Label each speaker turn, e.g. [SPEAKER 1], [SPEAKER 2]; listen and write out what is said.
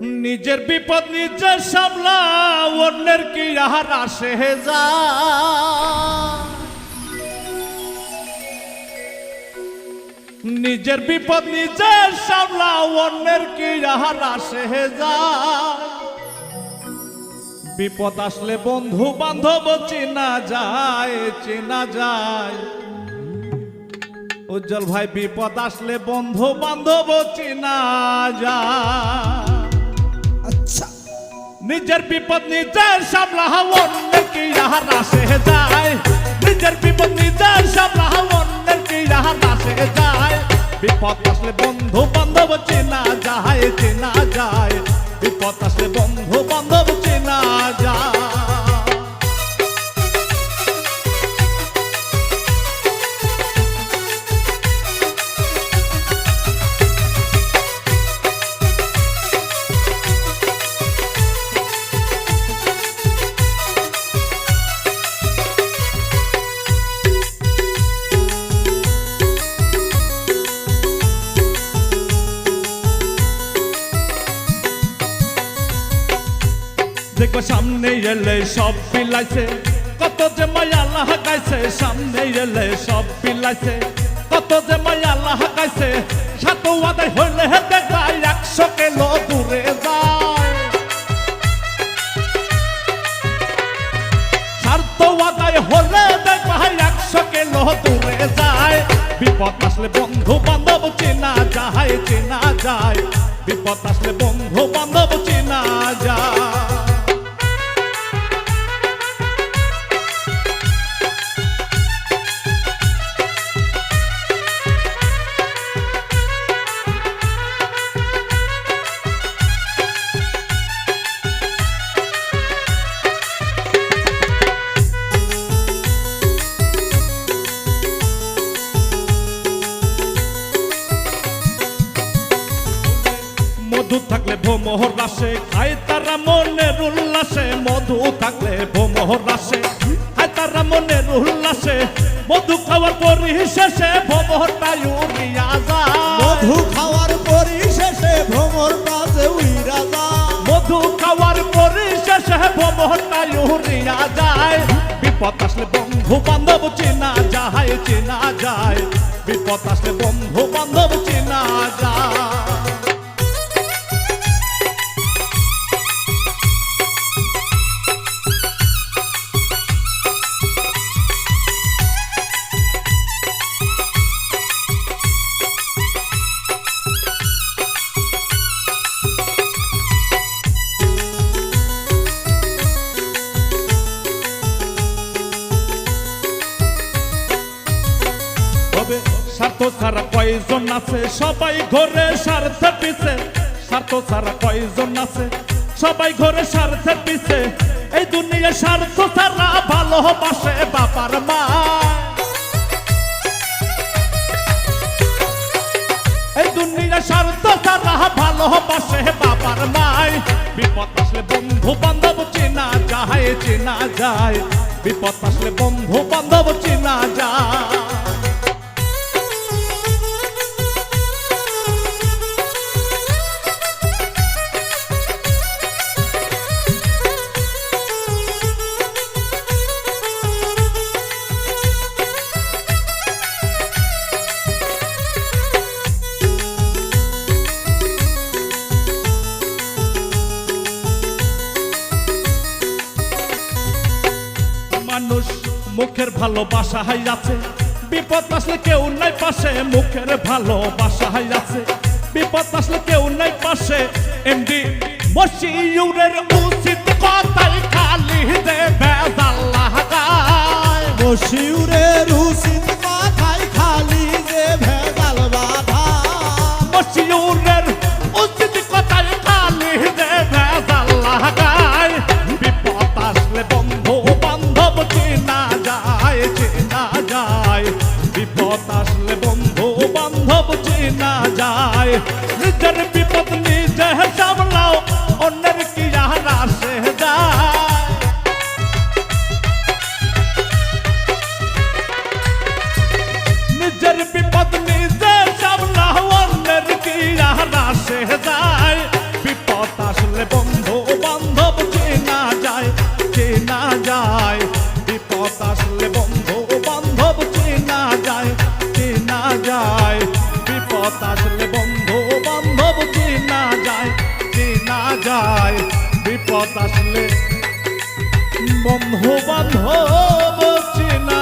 [SPEAKER 1] নিজের বিপদ নিজে সামলা অন্যের কি আহার আসে যা। নিজের বিপদ নিজে সামলা অন্যের কি আহার আসে যা। বিপদ আসলে বন্ধু বান্ধব চেনা যায় চেনা যায়। উজ্জ্বল ভাই, বিপদ আসলে বন্ধু বান্ধব চেনা যায়। নিজের বিপদ নিজের সামলা অন্যের কি আহার আসে যায়। নিজের বিপদ নিজের সামলা অন্যের কি আহার আসে যায়। বিপদ আসলে বন্ধু বান্ধব চেনা যায় চেনা যায়। বিপদ আসলে বন্ধু বান্ধব দেখো, সামনে এলে সব বিলাইছে কত যে মায়া লাগাইছে, সামনে এলে সব বিলাইছে কত যে মায়া লাগাইছে সাত আদায় হইলে দেখায় একশো কিলো দূরে যায়। স্বার্থ আদায় হলে দেখায় একশো কিলো দূরে যায়। বিপদ আসলে বন্ধু বান্ধব চেনা যায় চেনা যায়। বিপদ আসলে মধু থাকলে ভোমোহর রাসে খায় তারা মনের উল্লাসে মধু থাকলে ভোমোহর রাসে খায় তারা মনের উল্লাসে মধু খাওয়ার পরিশেষে ভোমোহরটা উড়িয়া যায়।
[SPEAKER 2] মধু খাওয়ার পরিশেষে ভ্রমর কাছে উইরা যায়।
[SPEAKER 1] মধু খাওয়ার পরিশেষে ভোমোহরটা উড়িয়া যায়। বিপদ আসলে বন্ধু বান্ধব চেনা যায় চেনা যায়। বিপদ আসলে বন্ধু বান্ধব স্বার্থ ছাড়া কয়জন আছে। সবাই ঘরে স্বার্থের পিছে। স্বার্থ ছাড়া কয়জন আছে। সবাই ঘরে স্বার্থের পিছে। এই দুনিয়া স্বার্থ ছাড়া ভালোবাসে বাবার মা। এই দুনিয়া স্বার্থ ছাড়া ভালোবাসে বাবার মাই। বিপদ আসলে বন্ধু বান্ধব চেনা যায় চেনা যায়। বিপদ আসলে বন্ধু বান্ধব চেনা যায়। মানুষ, মুখের ভালোবাসা হাই আছে বিপদ আসলে কেউ নাই পাশে, মুখের ভালোবাসা হাই আছে বিপদ আসলে কেউ নাই পাশে এমডি মশিউরের উচিত কথাই খালি দে, বেজাল মসি
[SPEAKER 2] মশিউরের উচিত
[SPEAKER 1] নিজের বিপদ আসলে বন্ধু চিনা